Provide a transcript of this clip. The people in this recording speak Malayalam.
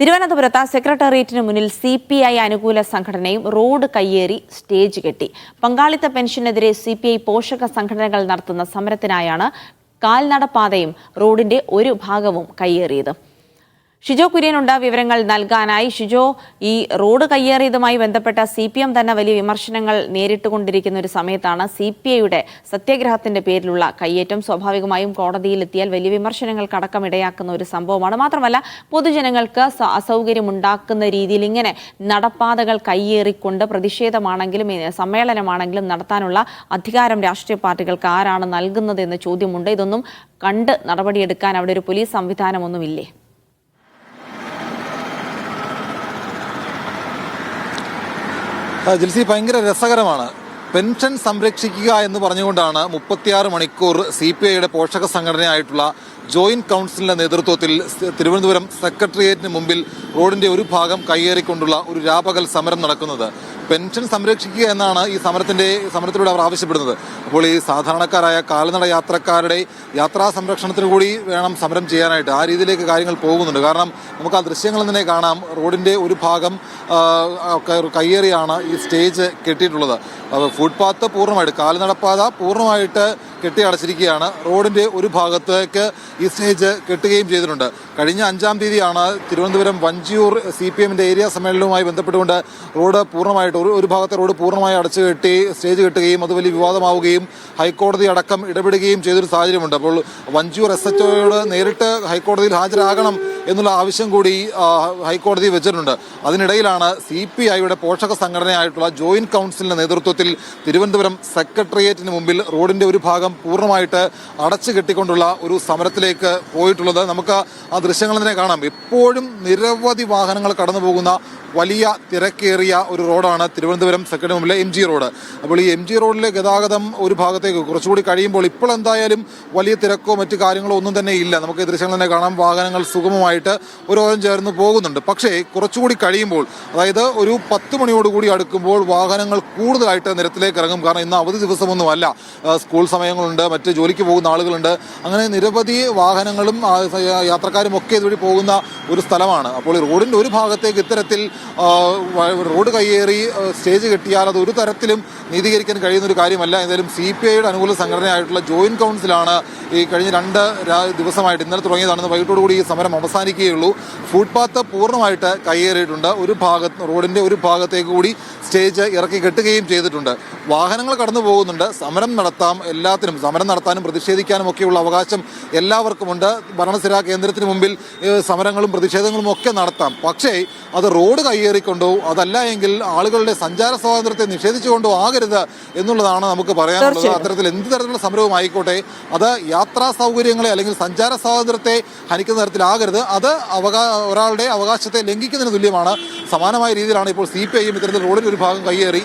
തിരുവനന്തപുരത്ത് സെക്രട്ടേറിയറ്റിന് മുന്നിൽ സി പി ഐ അനുകൂല സംഘടനയും റോഡ് കയ്യേറി സ്റ്റേജ് കെട്ടി. പങ്കാളിത്ത പെൻഷനെതിരെ സി പി ഐ പോഷക സംഘടനകൾ നടത്തുന്ന സമരത്തിനായാണ് കാൽനടപ്പാതയും റോഡിന്റെ ഒരു ഭാഗവും കയ്യേറിയത്. ഷിജോ കുര്യനുണ്ട് വിവരങ്ങൾ നൽകാനായി. ഷിജോ ഈ റോഡ് കയ്യേറിയതുമായി ബന്ധപ്പെട്ട സി പി എം തന്നെ വലിയ വിമർശനങ്ങൾ നേരിട്ടുകൊണ്ടിരിക്കുന്ന ഒരു സമയത്താണ് സി പി ഐയുടെ സത്യാഗ്രഹത്തിന്റെ പേരിലുള്ള കയ്യേറ്റം സ്വാഭാവികമായും കോടതിയിലെത്തിയാൽ വലിയ വിമർശനങ്ങൾക്കടക്കം ഇടയാക്കുന്ന ഒരു സംഭവമാണ്. മാത്രമല്ല പൊതുജനങ്ങൾക്ക് അസൗകര്യമുണ്ടാക്കുന്ന രീതിയിൽ ഇങ്ങനെ നടപ്പാതകൾ കയ്യേറിക്കൊണ്ട് പ്രതിഷേധമാണെങ്കിലും സമ്മേളനമാണെങ്കിലും നടത്താനുള്ള അധികാരം രാഷ്ട്രീയ പാർട്ടികൾക്ക് ആരാണ് നൽകുന്നത് എന്ന ചോദ്യമുണ്ട്. ഇതൊന്നും കണ്ട് നടപടിയെടുക്കാൻ അവിടെ ഒരു പോലീസ് സംവിധാനമൊന്നുമില്ലേ? ജിൽസി ഭയങ്കര രസകരമാണ്. പെൻഷൻ സംരക്ഷിക്കുക എന്ന് പറഞ്ഞുകൊണ്ടാണ് മുപ്പത്തിയാറ് മണിക്കൂർ സി പി ഐയുടെ പോഷക സംഘടനയായിട്ടുള്ള ജോയിന്റ് കൗൺസിലിന്റെ നേതൃത്വത്തിൽ തിരുവനന്തപുരം സെക്രട്ടേറിയറ്റിന് മുമ്പിൽ റോഡിന്റെ ഒരു ഭാഗം കയ്യേറിക്കൊണ്ടുള്ള ഒരു രാപകൽ സമരം നടക്കുന്നത്. പെൻഷൻ സംരക്ഷിക്കുക എന്നാണ് ഈ സമരത്തിന്റെ സമരത്തിലൂടെ അവർ ആവശ്യപ്പെടുന്നത്. അപ്പോൾ ഈ സാധാരണക്കാരായ കാൽനട യാത്രക്കാരുടെ യാത്രാ സംരക്ഷണത്തിന് കൂടി വേണം സമരം ചെയ്യാനായിട്ട്. ആ രീതിയിലേക്ക് കാര്യങ്ങൾ പോകുന്നുണ്ട്. കാരണം നമുക്ക് ആ ദൃശ്യങ്ങൾ തന്നെ കാണാം. റോഡിന്റെ ഒരു ഭാഗം കയ്യേറിയാണ് ഈ സ്റ്റേജ് കെട്ടിയിട്ടുള്ളത്. ഫുട്പാത്ത് പൂർണമായിട്ട് കാൽനടപ്പാത പൂർണമായിട്ട് കെട്ടി അടച്ചിരിക്കുകയാണ് റോഡിന്റെ ഒരു ഭാഗത്തേക്ക് ഈ സ്റ്റേജ് കെട്ടുകയും ചെയ്തിട്ടുണ്ട്. കഴിഞ്ഞ അഞ്ചാം തീയതിയാണ് തിരുവനന്തപുരം വഞ്ചിയൂർ സി പി എമ്മിന്റെ ഏരിയ സമ്മേളനവുമായി ബന്ധപ്പെട്ടുകൊണ്ട് റോഡ് പൂർണമായിട്ട് ഒരു ഒരു ഭാഗത്തെ റോഡ് പൂർണമായി അടച്ചു കെട്ടി സ്റ്റേജ് കെട്ടുകയും അത് വലിയ വിവാദമാവുകയും ഹൈക്കോടതി അടക്കം ഇടപെടുകയും ചെയ്തൊരു സാഹചര്യമുണ്ട്. അപ്പോൾ വഞ്ചിയൂർ എസ് എച്ച് ഒയോട് നേരിട്ട് ഹൈക്കോടതിയിൽ ഹാജരാകണം എന്നുള്ള ആവശ്യം കൂടി ഹൈക്കോടതി വെച്ചിട്ടുണ്ട്. അതിനിടയിലാണ് സി പി ഐയുടെ പോഷക സംഘടനയായിട്ടുള്ള ജോയിന്റ് കൗൺസിലിന്റെ നേതൃത്വത്തിൽ തിരുവനന്തപുരം സെക്രട്ടേറിയറ്റിന് മുമ്പിൽ റോഡിന്റെ ഒരു ഭാഗം പൂർണമായിട്ട് അടച്ചു കെട്ടിക്കൊണ്ടുള്ള ഒരു സമരത്തിലേക്ക് പോയിട്ടുള്ളത്. നമുക്ക് ആ ദൃശ്യങ്ങൾ തന്നെ കാണാം. എപ്പോഴും നിരവധി വാഹനങ്ങൾ കടന്നു പോകുന്ന വലിയ തിരക്കേറിയ ഒരു റോഡാണ് തിരുവനന്തപുരം സെക്കൻഡ് മുമ്പിലെ എം ജി റോഡ് അപ്പോൾ ഈ എം ജി റോഡിലെ ഗതാഗതം ഒരു ഭാഗത്തേക്ക് കുറച്ചുകൂടി കഴിയുമ്പോൾ ഇപ്പോൾ എന്തായാലും വലിയ തിരക്കോ മറ്റു കാര്യങ്ങളോ ഒന്നും തന്നെ ഇല്ല. നമുക്ക് ഈ ദൃശ്യങ്ങൾ തന്നെ കാണാം. വാഹനങ്ങൾ സുഗമമായിട്ട് ഒരു ചേർന്ന് പോകുന്നുണ്ട്. പക്ഷേ കുറച്ചുകൂടി കഴിയുമ്പോൾ അതായത് ഒരു പത്ത് മണിയോടുകൂടി അടുക്കുമ്പോൾ വാഹനങ്ങൾ കൂടുതലായിട്ട് നിരത്തിലേക്ക് ഇറങ്ങും. കാരണം ഇന്ന് അവധി ദിവസമൊന്നുമല്ല. സ്കൂൾ സ്കൂൾ സമയങ്ങളുണ്ട് മറ്റ് ജോലിക്ക് പോകുന്ന ആളുകളുണ്ട്. അങ്ങനെ നിരവധി വാഹനങ്ങളും യാത്രക്കാരും ഒക്കെ ഇതുവഴി പോകുന്ന ഒരു സ്ഥലമാണ്. അപ്പോൾ റോഡിന്റെ ഒരു ഭാഗത്തേക്ക് ഇത്തരത്തിൽ റോഡ് കയ്യേറി സ്റ്റേജ് കെട്ടിയാൽ അത് ഒരു തരത്തിലും നീതീകരിക്കാൻ കഴിയുന്ന ഒരു കാര്യമല്ല. എന്തായാലും സി പി ഐയുടെ അനുകൂല സംഘടനയായിട്ടുള്ള ജോയിന്റ് കൗൺസിലാണ് ഈ കഴിഞ്ഞ രണ്ട് ദിവസമായിട്ട് ഇന്നലെ തുടങ്ങിയതാണെന്ന് വൈകിട്ടോടുകൂടി ഈ സമരം അവസാനിക്കുകയുള്ളൂ. ഫുട്പാത്ത് പൂർണമായിട്ട് കയ്യേറിയിട്ടുണ്ട്. ഒരു ഭാഗത്ത് റോഡിന്റെ ഒരു ഭാഗത്തേക്ക് കൂടി സ്റ്റേജ് ഇറക്കി കെട്ടുകയും ചെയ്തിട്ടുണ്ട്. വാഹനങ്ങൾ കടന്നു പോകുന്നുണ്ട് സമരം നടത്താം. എല്ലാത്തിനും സമരം നടത്താനും പ്രതിഷേധിക്കാനും ഒക്കെയുള്ള അവകാശം എല്ലാവർക്കുമുണ്ട് ഭരണസിരാ കേന്ദ്രത്തിന് മുമ്പിൽ സമരങ്ങളും പ്രതിഷേധങ്ങളും ഒക്കെ നടത്താം. പക്ഷേ അത് റോഡ് കയ്യേറിക്കൊണ്ടോ അതല്ല എങ്കിൽ ആളുകളുടെ സഞ്ചാര സ്വാതന്ത്ര്യത്തെ നിഷേധിച്ചുകൊണ്ടോ ആകരുത് എന്നുള്ളതാണ് നമുക്ക് പറയാനുള്ളത്. അത്തരത്തിൽ എന്ത് തരത്തിലുള്ള സമരവും ആയിക്കോട്ടെ അത് യാത്രാ സൗകര്യങ്ങളെ അല്ലെങ്കിൽ സഞ്ചാര സ്വാതന്ത്ര്യത്തെ ഹനിക്കുന്ന തരത്തിലാകരുത്. അത് അവകാ ഒരാളുടെ അവകാശത്തെ ലംഘിക്കുന്നതിന് തുല്യമാണ്. സമാനമായ രീതിയിലാണ് ഇപ്പോൾ സി പി ഐയും ഇത്തരത്തിൽ റോഡിന്റെ ഒരു ഭാഗം കയ്യേറി.